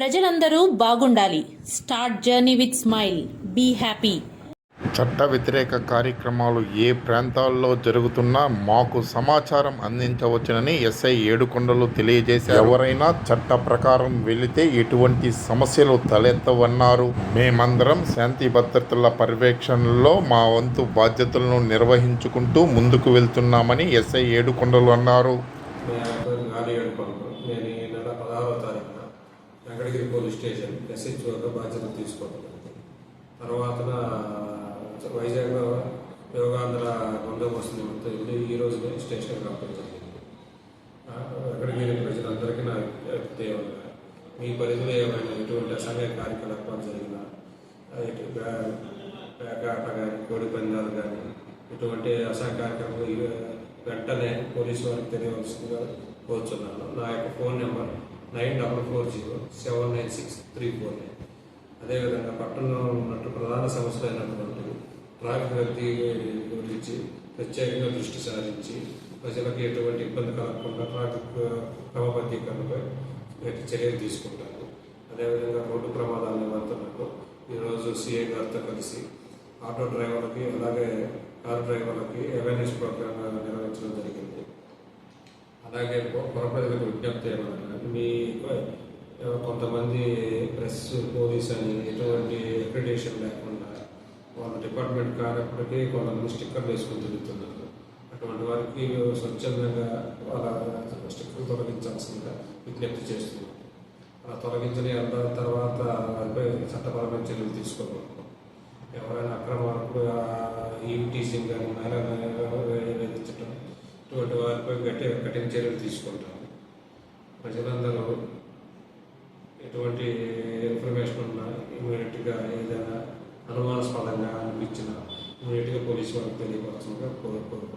ప్రజలందరూ బాగుండాలి. Start journey with smile. Be happy. చట్ట వ్యతిరేక కార్యక్రమాలు ఏ ప్రాంతాల్లో జరుగుతున్నా మాకు సమాచారం అందించవచ్చునని ఎస్ఐ ఏడుకొండలు తెలియజేశారు. ఎవరైనా చట్ట ప్రకారం వెళితే ఎటువంటి సమస్యలు తలెత్తవన్నారు. మేమందరం శాంతి భద్రతల పర్యవేక్షణలో మా వంతు బాధ్యతలను నిర్వహించుకుంటూ ముందుకు వెళ్తున్నామని ఎస్ఐ ఏడుకొండలు అన్నారు. నేను ఈ నెల వెంకటగిరి పోలీస్ స్టేషన్ ఎస్హెచ్ఓగా బాధ్యత తీసుకోవడం తర్వాత వైజాగ్ యోగాంధ్ర బందోబస్తు నిమిత్తం వెళ్ళి ఈ రోజునే స్టేషన్ రావడం జరిగింది. వెంకటగిరి ప్రజలందరికీ నా దేవుడు మీ పరిధిలో ఏమైనా ఎటువంటి అసంఘ కార్యకలాపాలు జరిగినా? ఆ, పేకాట కానీ కోడి పందాలు కానీ ఇటువంటి అసంఘ కార్యక్రమాలు వెంటనే పోలీసు వారికి తెలియవలసిందిగా కోరుచున్నాను. నా యొక్క phone number nine double four zero seven nine six three four nine. అదేవిధంగా పట్టణంలో ఉన్నట్టు ప్రధాన సమస్యలు అయినటువంటి ట్రాఫిక్ రద్దీ గురించి ప్రత్యేకంగా దృష్టి సారించి ప్రజలకు ఎటువంటి ఇబ్బంది కలగకుండా ట్రాఫిక్ క్రమబద్ధీకరణపై చర్యలు తీసుకుంటారు. అదేవిధంగా రోడ్డు ప్రమాదాల నివారణకు ఈరోజు సీఏ గారితో కలిసి ఆటో డ్రైవర్లకి అలాగే కార్ డ్రైవర్లకి అవేర్నెస్ ప్రోగ్రామ్ నిర్వహించడం జరిగింది. అలాగే పొర విజ్ఞప్తి ఏమన్నా మీ కొంతమంది ప్రెస్ పోలీస్ అని ఎటువంటి అక్రిడేషన్ లేకుండా వాళ్ళ డిపార్ట్మెంట్ కానప్పటికీ కొంతమంది స్టిక్కర్లు వేసుకుని తిరుగుతున్నారు. అటువంటి వారికి స్వచ్ఛందంగా వాళ్ళ స్టిక్కర్ తొలగించాల్సిందిగా విజ్ఞప్తి చేస్తున్నాం అలా తొలగించిన తర్వాత వారిపై చట్టపరమైన చర్యలు తీసుకోవాలి ఎవరైనా అక్రమాలకు ఈ టీచింగ్ కానీ మహిళలను వేధించడం ఇటువంటి వారిపై గట్టి కఠిన చర్యలు తీసుకుంటాము ప్రజలందరూ ఎటువంటి ఇన్ఫర్మేషన్ ఉన్నా ఇమీడియట్గా ఏదైనా అనుమానాస్పదంగా అనిపించినా ఇమీడియట్గా పోలీసు వారికి తెలియపరచగా కోరుకుంటున్నాం.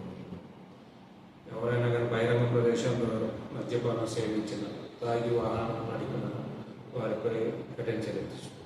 ఎవరైనా కానీ బహిరంగ ప్రదేశంలో మద్యపానం సేవించిన తాగి వాహనాలు నడిపిన వారిపై కఠిన చర్యలు తీసుకుంటాం